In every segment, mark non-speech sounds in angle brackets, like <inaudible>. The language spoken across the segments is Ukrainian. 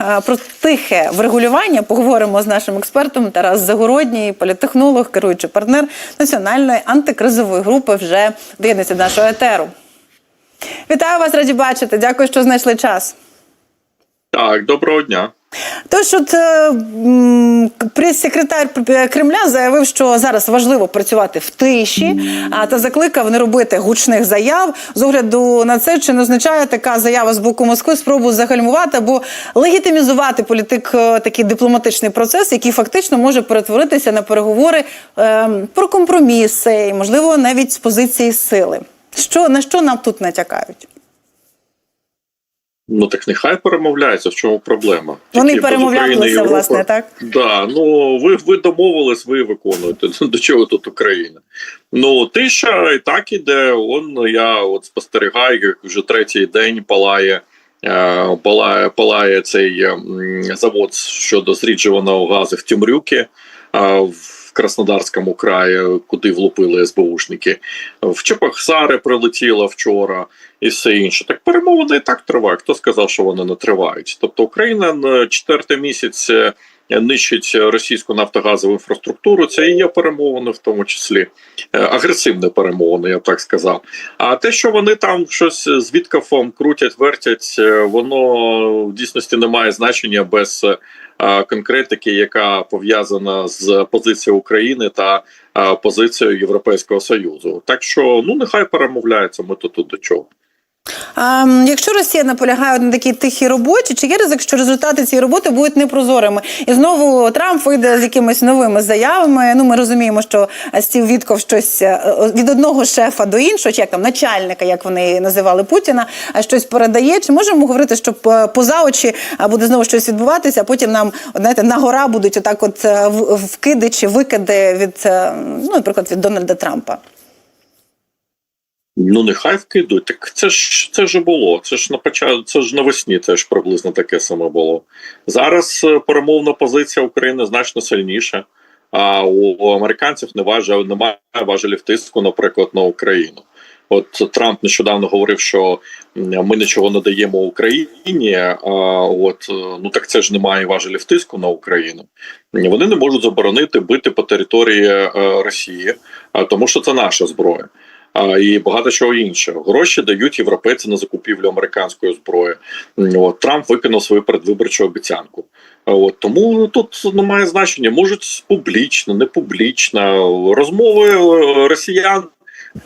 Про тихе врегулювання поговоримо з нашим експертом Тарас Загородній, політехнолог, керуючий партнер національної антикризової групи. Вже доєднується до нашого етеру. Вітаю вас, раді бачити. Дякую, що знайшли час. Так, доброго дня. Тож, от е, прес-секретар Кремля заявив, що зараз важливо працювати в тиші, а та закликав не робити гучних заяв. З огляду на це чи не означає така заява з боку Москви спробу загальмувати або легітимізувати політик е, такий дипломатичний процес, який фактично може перетворитися на переговори е, про компроміси, і, можливо, навіть з позиції сили. Що на що нам тут натякають? Ну так нехай перемовляються. В чому проблема? Вони Тільки перемовлялися, власне, так? Да, ну ви ви домовились, ви виконуєте. <laughs> До чого тут Україна? Ну тиша і так іде. Он я от спостерігаю, як вже третій день палає. е, Палає, палає цей завод щодо зріджуваного газу в Тімрюки е, в Краснодарському краї, куди влупили СБУшники. В Чепахсари прилетіло вчора і все інше. Так перемовини і так тривають. Хто сказав, що вони не тривають? Тобто Україна на четвертий місяць е, нищить російську нафтогазову інфраструктуру. Це і є перемовини, в тому числі Е, агресивні перемовини, я б так сказав. А те, що вони там щось з відкафом крутять, вертять, е, воно в дійсності не має значення без конкретики, яка пов'язана з позицією України та позицією Європейського союзу. Так що ну нехай перемовляються. Ми тут до чого. А, якщо Росія наполягає на такій тихій роботі, чи є ризик, що результати цієї роботи будуть непрозорими? І знову Трамп вийде з якимись новими заявами. Ну, ми розуміємо, що Стів Вітков щось е, від одного шефа до іншого, чи як там начальника, як вони називали Путіна, а щось передає. Чи можемо говорити, що поза очі буде знову щось відбуватися, а потім нам знаєте, на гора будуть отак, от е, вкиди чи викиди від е, ну, наприклад, від Дональда Трампа? Ну нехай вкидуть. Так це ж це ж було. Це ж на початку, це ж навесні. Теж приблизно таке саме було. Зараз е, перемовна позиція України значно сильніша. А у американців не важа немає важелів тиску, наприклад, на Україну. От Трамп нещодавно говорив, що ми нічого не даємо Україні. А от е, ну так це ж немає важелів тиску на Україну. Вони не можуть заборонити бити по території е, Росії, тому що це наша зброя. А, і багато чого іншого. Гроші дають європейці на закупівлю американської зброї. От Трамп виконав свою передвиборчу обіцянку. От тому тут немає значення. Можуть публічно, не публічно. Розмови е, росіян.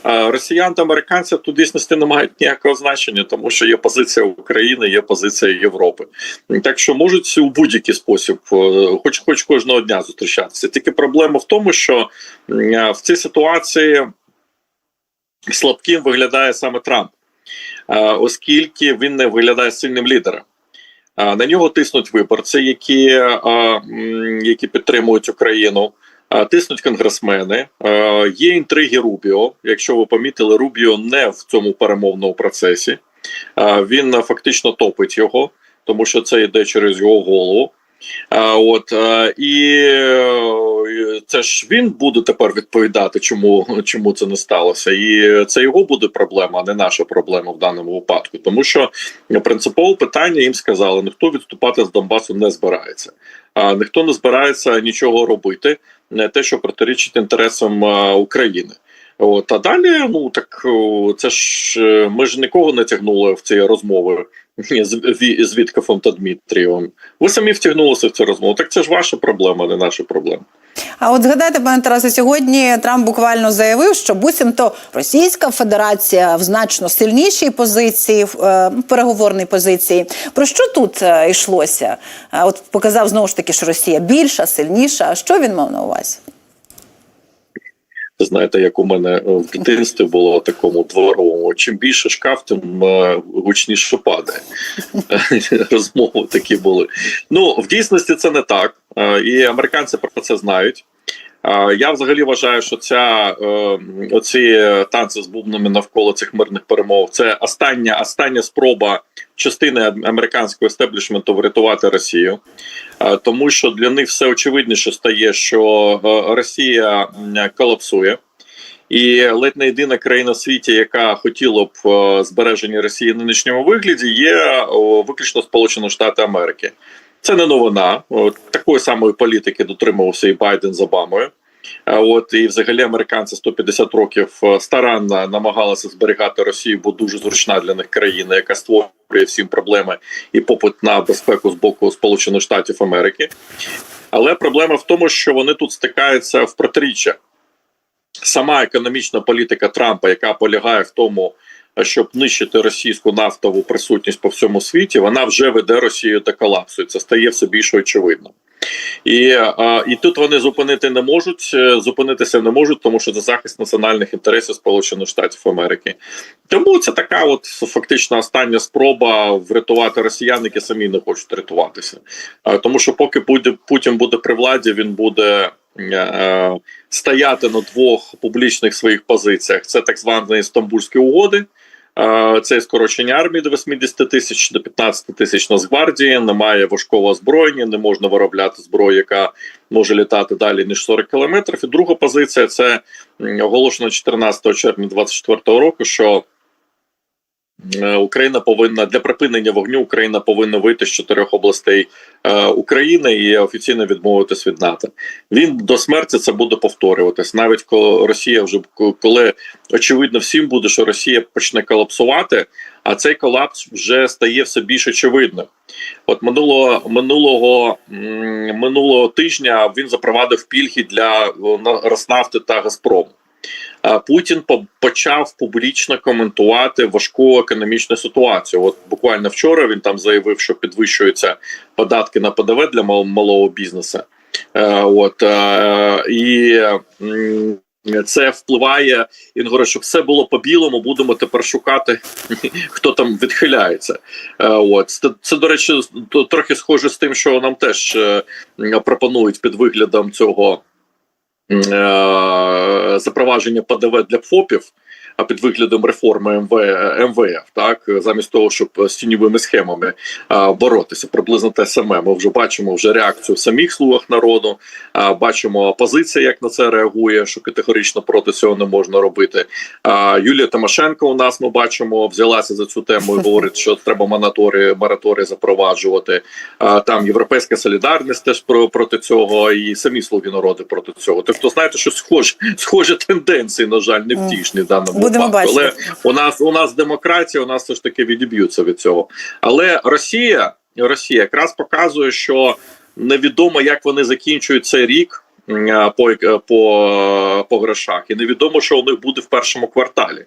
Росіян та американців тут дійсності не мають ніякого значення, тому що є позиція України, є позиція Європи. Так що можуть у будь-який спосіб, е, хоч хоч кожного дня зустрічатися. Тільки проблема в тому, що в цій ситуації слабким виглядає саме Трамп, е, оскільки він не виглядає сильним лідером. Е, На нього тиснуть виборці, які, е, які підтримують Україну. Тиснуть конгресмени, є інтриги Рубіо. Якщо ви помітили, Рубіо не в цьому перемовному процесі. Він фактично топить його, тому що це йде через його голову. От е, і е, це ж він буде тепер відповідати, чому чому це не сталося, і це його буде проблема, а не наша проблема в даному випадку. Тому що принципове питання їм сказали: ніхто відступати з Донбасу не збирається, а ніхто не збирається нічого робити, не те, що протирічить інтересам е, України. От а далі, ну так це ж е, ми ж нікого не тягнули в ці розмови з, з Віткофом та Дмитрієвим. Ви самі втягнулися в цю розмову. Так це ж ваша проблема, не наша проблема. А от згадайте, пане Тарасе, сьогодні Трамп буквально заявив, що буцімто Російська Федерація в значно сильнішій позиції, в е, переговорній позиції. Про що тут е, йшлося? От показав знову ж таки, що Росія більша, сильніша. А що він мав на увазі? Знаєте, як у мене е, в дитинстві було такому дворовому. Чим більше шкаф, тим е, гучніше падає. <laughs> Розмови такі були. Ну, в дійсності це не так. Е, І американці про це знають. Я взагалі вважаю, що ця е, оці танці з бубнами навколо цих мирних перемов це остання, остання спроба частини американського естеблішменту врятувати Росію, тому що для них все очевидніше стає, що е, Росія колапсує. І ледь не єдина країна в світі, яка хотіла б е, збереження Росії в нинішньому вигляді, є виключно Сполучені Штати Америки. Це не новина. От, такої самої політики дотримувався і Байден з Обамою. От і взагалі американці 150 років е, старанно намагалися зберігати Росію, бо дуже зручна для них країна, яка створює всім проблеми і попит на безпеку з боку Сполучених Штатів Америки. Але проблема в тому, що вони тут стикаються в протиріччя. Сама економічна політика Трампа, яка полягає в тому, щоб нищити російську нафтову присутність по всьому світі, вона вже веде Росію до колапсу. І це стає все більш очевидно. І, і тут вони зупинити не можуть, е, зупинитися не можуть, тому що це захист національних інтересів Сполучених Штатів Америки. Тому це така, от фактично остання спроба врятувати росіян, які самі не хочуть рятуватися. Тому що поки буде Путін буде при владі, він буде. е, Стояти на двох публічних своїх позиціях це так звані Стамбульські угоди. Е, Це скорочення армії до 80 тисяч до 15 тисяч Нацгвардії, немає важкого озброєння, не можна виробляти зброю, яка може літати далі ніж 40 кілометрів. І друга позиція це оголошено 14 червня 2024 року, що Україна повинна для припинення вогню Україна повинна вийти з чотирьох областей е, України і офіційно відмовитись від НАТО. Він до смерті це буде повторюватись, навіть коли Росія вже коли очевидно всім буде, що Росія почне колапсувати, а цей колапс вже стає все більш очевидним. От минулого минулого минулого тижня він запровадив пільги для о, Роснафти та Газпрому. Путін почав публічно коментувати важку економічну ситуацію. От буквально вчора він там заявив, що підвищуються податки на ПДВ для малого бізнесу. Е, От е, і це впливає. Він говорить, що все було по білому. Будемо тепер шукати, <laughs> хто там відхиляється. Е, От це, це до речі, трохи схоже з тим, що нам теж пропонують під виглядом цього запровадження ПДВ для ФОПів. Під виглядом реформи МВ, МВФ, так замість того, щоб з тіньовими схемами а, боротися, приблизно те саме. Ми вже бачимо вже реакцію самих слугах народу. А, бачимо опозиція, як на це реагує, що категорично проти цього не можна робити. А, Юлія Тимошенко у нас ми бачимо, взялася за цю тему і говорить, що треба мораторії, мораторії запроваджувати. А, там європейська солідарність теж про проти цього, і самі слуги народу проти цього. Тобто, знаєте, що схожі, схожі тенденції, на жаль, невтішні в даному Будемо випадку. бачити. Але у нас у нас демократія, у нас все ж таки відіб'ються від цього. Але Росія, Росія якраз показує, що невідомо, як вони закінчують цей рік. М, По, по, по грошах, і невідомо, що у них буде в першому кварталі.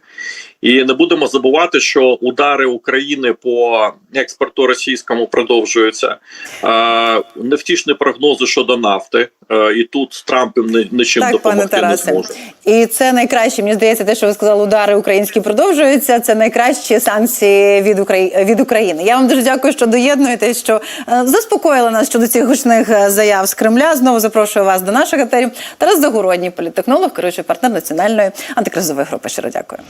І не будемо забувати, що удари України по експорту російському продовжуються. Е, невтішні прогнози щодо нафти, е, і тут Трамп їм ни- нічим Так, пане допомогти не Тарасе. зможе. І це найкраще. Мені здається, те, що ви сказали, удари українські продовжуються. Це найкращі санкції від України від України. Я вам дуже дякую, що доєднуєтесь, що е, заспокоїли нас щодо цих гучних е, заяв з Кремля. Знову запрошую вас до наших етерів. Тарас Загородній, політехнолог, керуючий партнер національної антикризової групи. Щиро дякую.